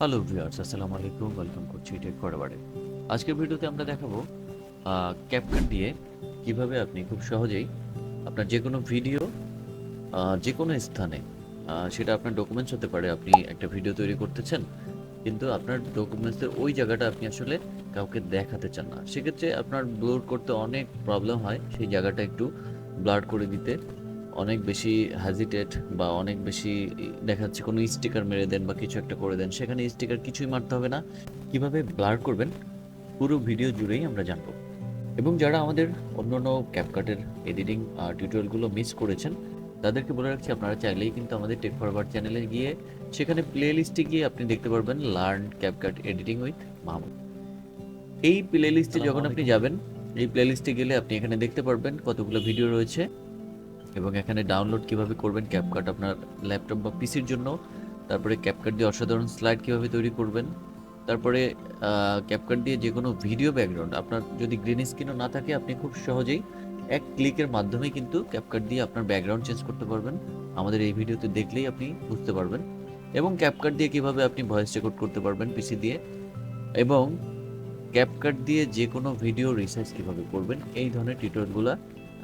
Hello viewers আসসালামু আলাইকুম welcome করছি টেক ফরওয়ার্ডে আজকের ভিডিওতে আমরা দেখাবো ক্যাপকাট দিয়ে কীভাবে আপনি খুব সহজেই আপনার যে কোনো ভিডিও যে কোনো স্থানে সেটা আপনার ডকুমেন্টস হতে পারে, আপনি একটা ভিডিও তৈরি করতেছেন, কিন্তু আপনার ডকুমেন্টসের ওই জায়গাটা আপনি আসলে কাউকে দেখাতে চান না। সেক্ষেত্রে আপনার ব্লোড করতে অনেক প্রবলেম হয়, সেই জায়গাটা একটু ব্লাড করে দিতে। অনেক বেশি হ্যাজিটেট বা অনেক বেশি দেখা যাচ্ছে কোনো স্টিকার মেরে দেন বা কিছু একটা করে দেন সেখানে স্টিকার কিছুই মারতে হবে না। কীভাবে ব্লার করবেন? পুরো ভিডিও জুড়েই আমরা জানব। এবং যারা আমাদের অন্য অন্য ক্যাপকাটের এডিটিং টিউটোরিয়ালগুলো মিস করেছেন তাদেরকে বলে রাখছি আপনারা চাইলেই কিন্তু আমাদের টেক ফরওয়ার্ড চ্যানেলে গিয়ে সেখানে প্লে লিস্টে গিয়ে আপনি দেখতে পারবেন learn CapCut editing with Mahmud এই প্লে লিস্টে যখন আপনি যাবেন এই প্লে লিস্টে গেলে আপনি এখানে দেখতে পারবেন কতগুলো ভিডিও রয়েছে। এবং এখানে ডাউনলোড কীভাবে করবেন ক্যাপকাট আপনার ল্যাপটপ বা পিসির জন্য। তারপরে ক্যাপকাট দিয়ে অসাধারণ স্লাইড কীভাবে তৈরি করবেন। তারপরে ক্যাপকাট দিয়ে যে কোনো ভিডিও ব্যাকগ্রাউন্ড আপনার যদি গ্রিন স্ক্রিনও না থাকে, আপনি খুব সহজেই এক ক্লিকের মাধ্যমে কিন্তু ক্যাপকাট দিয়ে আপনার ব্যাকগ্রাউন্ড চেঞ্জ করতে পারবেন। আমাদের এই ভিডিওতে দেখলেই আপনি বুঝতে পারবেন। এবং ক্যাপকাট দিয়ে কীভাবে আপনি ভয়েস রেকর্ড করতে পারবেন পিসি দিয়ে। এবং ক্যাপকাট দিয়ে যে কোনো ভিডিও রিসার্চ কীভাবে করবেন, এই ধরনের টিউটোরিয়ালগুলো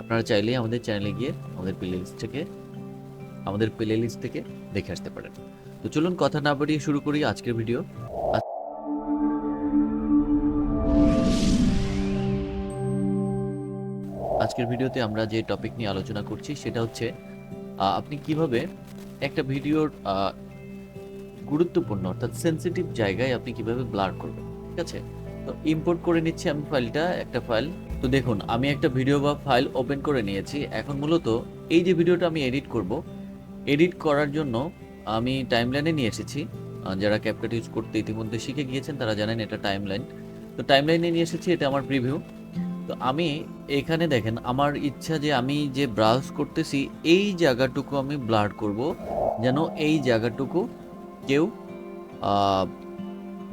আপনারা চাইলেই আমাদের চ্যানেলে গিয়ে আমাদের প্লে লিস্ট থেকে, আমাদের প্লে লিস্ট থেকে দেখে আসতে পারেন। তো চলুন কথা না বাড়িয়ে শুরু করি আজকের ভিডিও আজকের ভিডিওতে আমরা যে টপিক নিয়ে আলোচনা করছি, সেটা হচ্ছে আপনি কীভাবে একটা ভিডিওর গুরুত্বপূর্ণ অর্থাৎ সেন্সিটিভ জায়গায় আপনি কীভাবে ব্লার করবেন, ঠিক আছে? তো ইম্পোর্ট করে নিচ্ছি আমি ফাইলটা একটা ফাইল তো দেখুন, আমি একটা ভিডিও বা ফাইল ওপেন করে নিয়েছি। এখন মূলত এই যে ভিডিওটা আমি এডিট করব এডিট করার জন্য আমি টাইমলাইনে নিয়ে এসেছি। যারা ক্যাপকাট ইউজ করতে ইতিমধ্যে শিখে গিয়েছেন, তারা জানেন এটা টাইমলাইন তো টাইমলাইনে নিয়ে এসেছি, এটা আমার প্রিভিউ তো আমি এখানে দেখেন, আমার ইচ্ছা যে আমি যে ব্রাউজ করতেছি, এই জায়গাটুকু আমি ব্লার করব, যেন এই জায়গাটুকু কেউ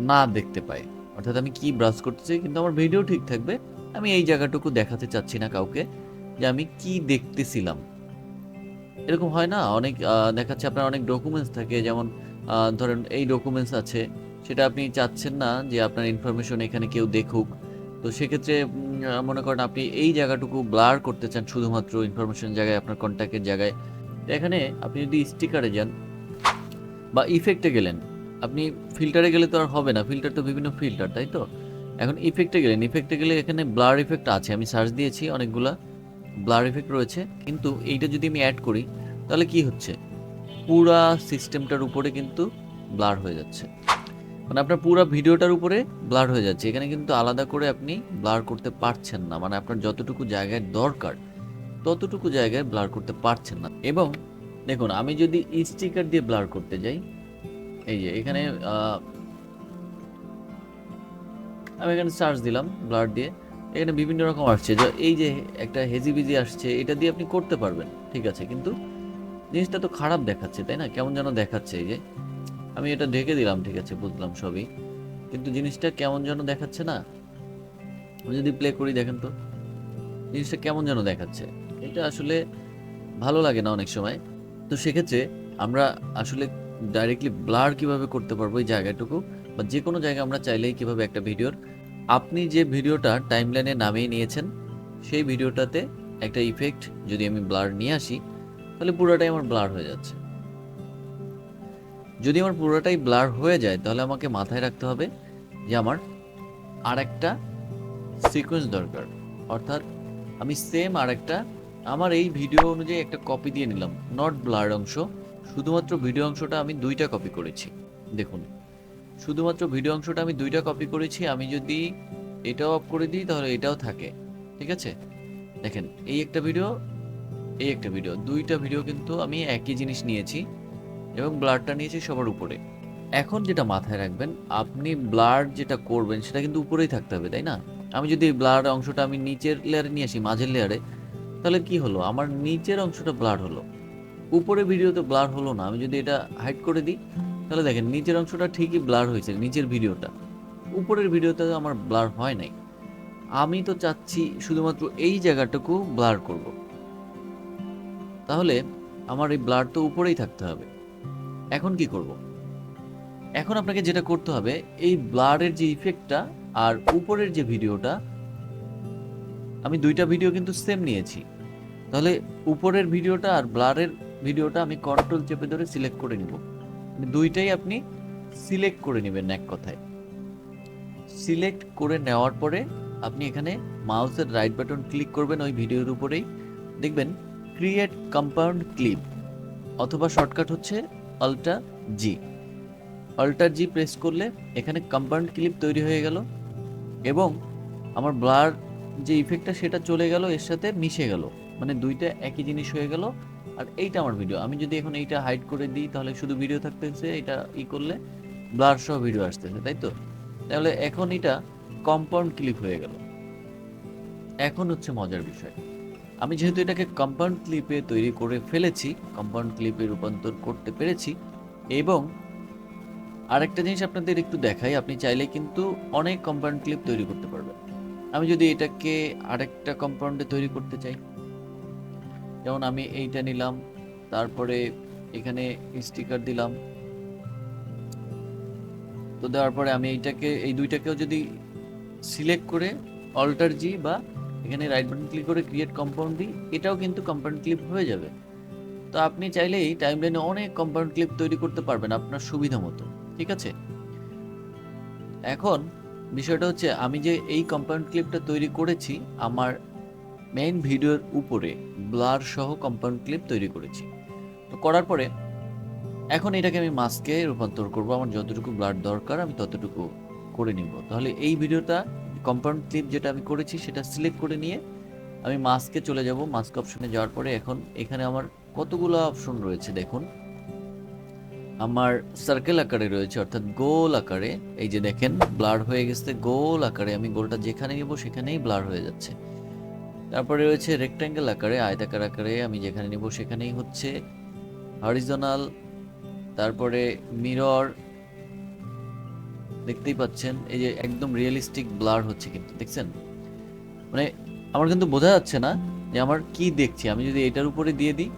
না দেখতে পায়। অর্থাৎ আমি কি ব্রাউজ করতেছি, কিন্তু আমার ভিডিও ঠিক থাকবে। আমি এই জায়গাটুকু দেখাতে চাচ্ছি না কাউকে যে আমি কি দেখতেছিলাম। এরকম হয় না? অনেক দেখাচ্ছে আপনার অনেক ডকুমেন্টস থাকে, যেমন ধরেন এই ডকুমেন্টস আছে, সেটা আপনি চাচ্ছেন না যে আপনার ইনফরমেশন এখানে কেউ দেখুক। তো সেক্ষেত্রে মনে করেন আপনি এই জায়গাটুকু ব্লার করতে চান শুধুমাত্র ইনফরমেশন জায়গায়, আপনার কন্ট্যাক্টের জায়গায়। এখানে আপনি যদি স্টিকারে যান বা ইফেক্টে গেলেন, আপনি ফিল্টারে গেলে তো আর হবে না। ফিল্টার তো বিভিন্ন ফিল্টার তাই তো? এখন ইফেক্টে গেলেন ইফেক্টে গেলে এখানে ব্লার ইফেক্ট আছে। আমি সার্চ দিয়েছি অনেকগুলা ব্লার ইফেক্ট রয়েছে। কিন্তু এইটা যদি আমি অ্যাড করি, তাহলে কি হচ্ছে? পুরা সিস্টেমটার উপরে কিন্তু ব্লার হয়ে যাচ্ছে। মানে আপনার পুরো ভিডিওটার উপরে ব্লার হয়ে যাচ্ছে। এখানে কিন্তু আলাদা করে আপনি ব্লার করতে পারছেন না। মানে আপনার যতটুকু জায়গায় দরকার, ততটুকু জায়গায় ব্লার করতে পারছেন না। এবং দেখুন, আমি যদি স্টিকার দিয়ে ব্লার করতে যাই, এই যে এখানে আমি এখানে সার্চ দিলাম ব্লার দিয়ে। এখানে বিভিন্ন রকম আসছে, যে এই যে একটা হেজি বিজি আসছে, এটা দিয়ে আপনি করতে পারবেন, ঠিক আছে। কিন্তু জিনিসটা তো খারাপ দেখাচ্ছে, তাই না? কেমন যেন দেখাচ্ছে এই যে। আমি এটা ঢেকে দিলাম, ঠিক আছে, বুঝলাম সবই। কিন্তু জিনিসটা কেমন যেন দেখাচ্ছে না। আমি যদি প্লে করি, দেখেন তো। জিনিসটা কেমন যেন দেখাচ্ছে। এটা আসলে ভালো লাগে না অনেক সময়। তো সেক্ষেত্রে আমরা আসলে ডাইরেক্টলি ব্লার কীভাবে করতে পারব এই জায়গাটুকু, বা যে কোনো জায়গায় আমরা চাইলেই কীভাবে একটা ভিডিওর আপনি যে ভিডিওটা টাইমলাইনে নামিয়ে নিয়েছেন, সেই ভিডিওটাতে একটা ইফেক্ট যদি আমি ব্লার নিয়ে আসি, তাহলে পুরোটাই আমার ব্লার হয়ে যাচ্ছে। যদি আমার পুরোটাই ব্লার হয়ে যায়, তাহলে আমাকে মাথায় রাখতে হবে যে আমার আর একটা সিকোয়েন্স দরকার। অর্থাৎ আমি সেম আর একটা আমার এই ভিডিও অনুযায়ী একটা কপি দিয়ে নিলাম নট ব্লার অংশ, শুধুমাত্র ভিডিও অংশটা আমি দুইটা কপি করেছি। দেখুন। শুধুমাত্র ভিডিও অংশটা আমি দুইটা কপি করেছি, আমি যদি এটাও অফ করে দিই, তাহলে এটাও থাকে। ঠিক আছে? দেখেন, এই একটা ভিডিও এই একটা ভিডিও দুইটা ভিডিও কিন্তু আমি একই জিনিস নিয়েছি এবং ব্লারটা নিয়েছি সবার উপরে। এখন যেটা মাথায় রাখবেন, আপনি ব্লার যেটা করবেন, সেটা কিন্তু উপরেই থাকতে হবে, তাই না? আমি যদি ব্লার অংশটা আমি নিচের লেয়ারে নিয়ে আসি, মাঝের লেয়ারে তাহলে কি হলো? আমার নিচের অংশটা ব্লার হলো। উপরে ভিডিওতে ব্লার হলো না, আমি যদি এটা হাইড করে দিই তাহলে দেখেন, নিচের অংশটা ঠিকই ব্লার হয়েছে, নিচের ভিডিওটা। উপরের ভিডিওতে আমার ব্লার হয় নাই। আমি তো চাচ্ছি শুধুমাত্র এই জায়গাটুকু ব্লার করব। তাহলে আমার এই ব্লার তো উপরেই থাকতে হবে। এখন কি করব? এখন আপনাকে যেটা করতে হবে, এই ব্লারের যে ইফেক্টটা আর উপরের যে ভিডিওটা, আমি দুইটা ভিডিও কিন্তু সেম নিয়েছি। তাহলে উপরের ভিডিওটা আর ব্লারের ভিডিওটা আমি কন্ট্রোল চেপে ধরে সিলেক্ট করে নিব। দুইটাই আপনি সিলেক্ট করে নেবেন এক কথায়। সিলেক্ট করে নেওয়ার পরে আপনি এখানে মাউসের রাইট বাটন ক্লিক করবেন ওই ভিডিওর উপরেই। দেখবেন ক্রিয়েট কম্পাউন্ড ক্লিপ অথবা শর্টকাট হচ্ছে অল্টা জি অল্টার জি প্রেস করলে এখানে কম্পাউন্ড ক্লিপ তৈরি হয়ে গেল এবং আমার ব্লার যে ইফেক্টটা সেটা চলে গেল, এর সাথে মিশে গেল। মানে দুইটা একই জিনিস হয়ে গেল। আর এইটা আমার ভিডিও আমি যদি এখন এইটা হাইড করে দিই, তাহলে শুধু ভিডিও থাকতেছে, এটা ই করলে ব্লার সহ ভিডিও আসতেছে, তাই তো? তাহলে এখন এটা কম্পাউন্ড ক্লিপ হয়ে গেল। এখন হচ্ছে মজার বিষয়। আমি যেহেতু এটাকে কম্পাউন্ড ক্লিপে তৈরি করে ফেলেছি কম্পাউন্ড ক্লিপে রূপান্তর করতে পেরেছি, এবং আরেকটা জিনিস আপনাদের একটু দেখাই, আপনি চাইলে কিন্তু অনেক কম্পাউন্ড ক্লিপ তৈরি করতে পারবেন। আমি যদি এটাকে আরেকটা কম্পাউন্ডে তৈরি করতে চাই। যেমন আমি এইটা নিলাম, তারপরে এখানে স্টিকার দিলাম। তো দেওয়ার পরে আমি এইটাকে, এই দুইটাকেও যদি সিলেক্ট করে অল্টার জি বা এখানে রাইট বাটন ক্লিক করে ক্রিয়েট কম্পাউন্ড দিই, এটাও কিন্তু কম্পাউন্ড ক্লিপ হয়ে যাবে। তো আপনি চাইলেই টাইমলাইনে অনেক কম্পাউন্ড ক্লিপ তৈরি করতে পারবেন আপনার সুবিধা মতো, ঠিক আছে? এখন বিষয়টা হচ্ছে আমি যে এই কম্পাউন্ড ক্লিপটা তৈরি করেছি, আমার মেইন ভিডিওর উপরে ব্লার সহ কম্পাউন্ড ক্লিপ তৈরি করেছি। তো করার পরে এখন এটাকে আমি মাস্কে রূপান্তর করব। আমার যতটুকু ব্লার দরকার আমি ততটুকু করে নিব। তাহলে এই ভিডিওটা কম্পাউন্ড ক্লিপ যেটা আমি করেছি সেটা সিলেক্ট করে নিয়ে আমি মাস্কে চলে যাব। মাস্ক অপশনে যাওয়ার পরে এখন এখানে আমার কতগুলো অপশন রয়েছে দেখুন। আমার সার্কেল আকারে রয়েছে, অর্থাৎ গোল আকারে। এই যে দেখেন, ব্লার হয়ে গেছে গোল আকারে। আমি গোলটা যেখানে নিব সেখানেই ব্লার হয়ে যাচ্ছে। তারপরে রয়েছে রেক্ট্যাঙ্গেল আকারে, আয়তাকার আকারে, আমি যেখানে নিব সেখানেই হচ্ছে হরিজনাল তারপরে মিরর দেখতেই পাচ্ছেন, এই যে একদম রিয়েলিস্টিক ব্লার হচ্ছে কিন্তু, দেখছেন? মানে আমার কিন্তু বোঝা যাচ্ছে না যে আমার কি দেখছি, আমি যদি এটার উপরে দিয়ে দিই,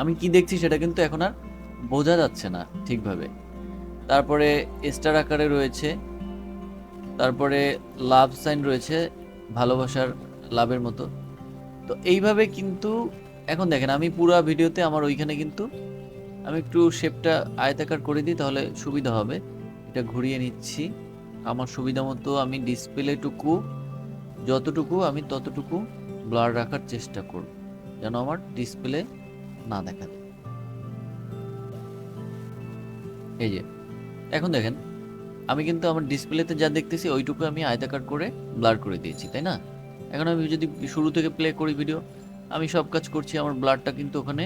আমি কি দেখছি সেটা কিন্তু এখন আর বোঝা যাচ্ছে না ঠিকভাবে। তারপরে স্টার আকারে রয়েছে, তারপরে লাভ সাইন রয়েছে ভালোবাসার লাভের মতো। তো এইভাবে কিন্তু, এখন দেখেন আমি পুরো ভিডিওতে আমার ওইখানে কিন্তু আমি একটু শেপটা আয়তাকার করে দিই, তাহলে সুবিধা হবে। এটা ঘুরিয়ে নিচ্ছি। আমার সুবিধা মতো আমি ডিসপ্লেটুকু যতটুকু আমি ততটুকু ব্লার রাখার চেষ্টা করব, যেন আমার ডিসপ্লে না দেখা যায়। এই যে, এখন দেখেন আমি কিন্তু আমার ডিসপ্লেতে যা দেখতেছি, ওইটুকু আমি আয়তাকার করে ব্লার করে দিয়েছি, তাই না? এখন আমি যদি শুরু থেকে প্লে করি ভিডিও আমি সব কাজ করছি, আমার ব্লারটা কিন্তু ওখানে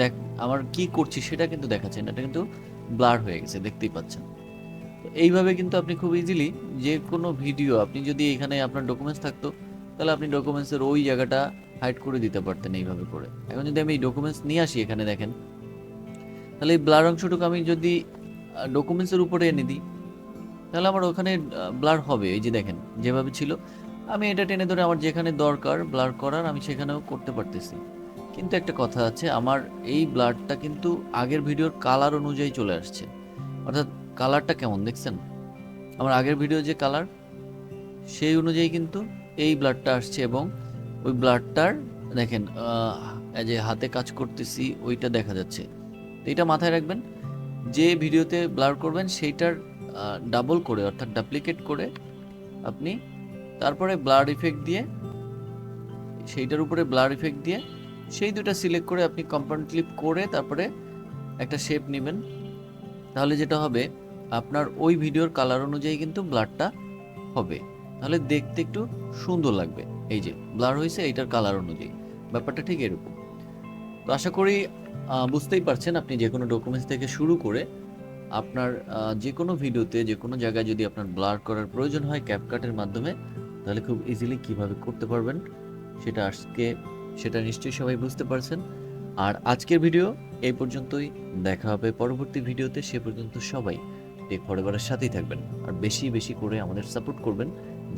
দেখ, আমার কি করছি সেটা কিন্তু দেখাচ্ছে না, এটা কিন্তু ব্লার হয়ে গেছে, দেখতেই পাচ্ছেন। এইভাবে কিন্তু আপনি খুব ইজিলি যে কোনো ভিডিও আপনি যদি এখানে আপনার ডকুমেন্টস থাকতো, তাহলে আপনি ডকুমেন্টসের ওই জায়গাটা হাইড করে দিতে পারতেন এইভাবে করে। এখন যদি আমি এই ডকুমেন্টস নিয়ে আসি এখানে দেখেন, তাহলে এই ব্লার অংশটুকু আমি যদি ডকুমেন্টসের উপরে এনে দিই। তাহলে আমার ওখানে ব্লার হবে, এই যে দেখেন, যেভাবে ছিল। আমি এটা টেনে ধরে আমার যেখানে দরকার ব্লার করার, আমি সেখানেও করতে পারতেছি। কিন্তু একটা কথা আছে, আমার এই ব্লারটা কিন্তু আগের ভিডিওর কালার অনুযায়ী চলে আসছে। অর্থাৎ কালারটা কেমন, দেখছেন? আমার আগের ভিডিও যে কালার সেই অনুযায়ী কিন্তু এই ব্লাডটা আসছে এবং ওই ব্লাডটার দেখেন যে হাতে কাজ করতেছি, ওইটা দেখা যাচ্ছে। তো এটা মাথায় রাখবেন যে ভিডিওতে ব্লার করবেন সেইটার ডাবল করে, অর্থাৎ ডাপ্লিকেট করে আপনি তারপরে ব্লার ইফেক্ট দিয়ে, সেইটার উপরে ব্লার ইফেক্ট দিয়ে সেই দুটো সিলেক্ট করে আপনি কম্পাউন্ড ক্লিপ করে তারপরে একটা শেপ নেবেন। তাহলে যেটা হবে, আপনার ওই ভিডিওর কালার অনুযায়ী কিন্তু ব্লারটা হবে। তাহলে দেখতে একটু সুন্দর লাগবে। এই যে, ব্লার হয়েছে, এইটার কালার অনুযায়ী। ব্যাপারটা ঠিক এরকম। তো আশা করি বুঝতেই পারছেন আপনি যে কোনো ডকুমেন্টস থেকে শুরু করে আপনার যে কোনো ভিডিওতে যে কোনো জায়গায় যদি আপনার ব্লার করার প্রয়োজন হয় ক্যাপকাটের মাধ্যমে, তাহলে খুব ইজিলি কীভাবে করতে পারবেন সেটা আজকে, সেটা নিশ্চয়ই সবাই বুঝতে পারছেন। আর আজকের ভিডিও এই পর্যন্তই। দেখা হবে পরবর্তী ভিডিওতে সে পর্যন্ত সবাই টেক ফরএভারের সাথেই থাকবেন। আর বেশি বেশি করে আমাদের সাপোর্ট করবেন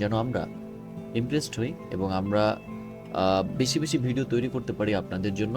যেন আমরা ইমপ্রেসড হই এবং আমরা বেশি বেশি ভিডিও তৈরি করতে পারি আপনাদের জন্য।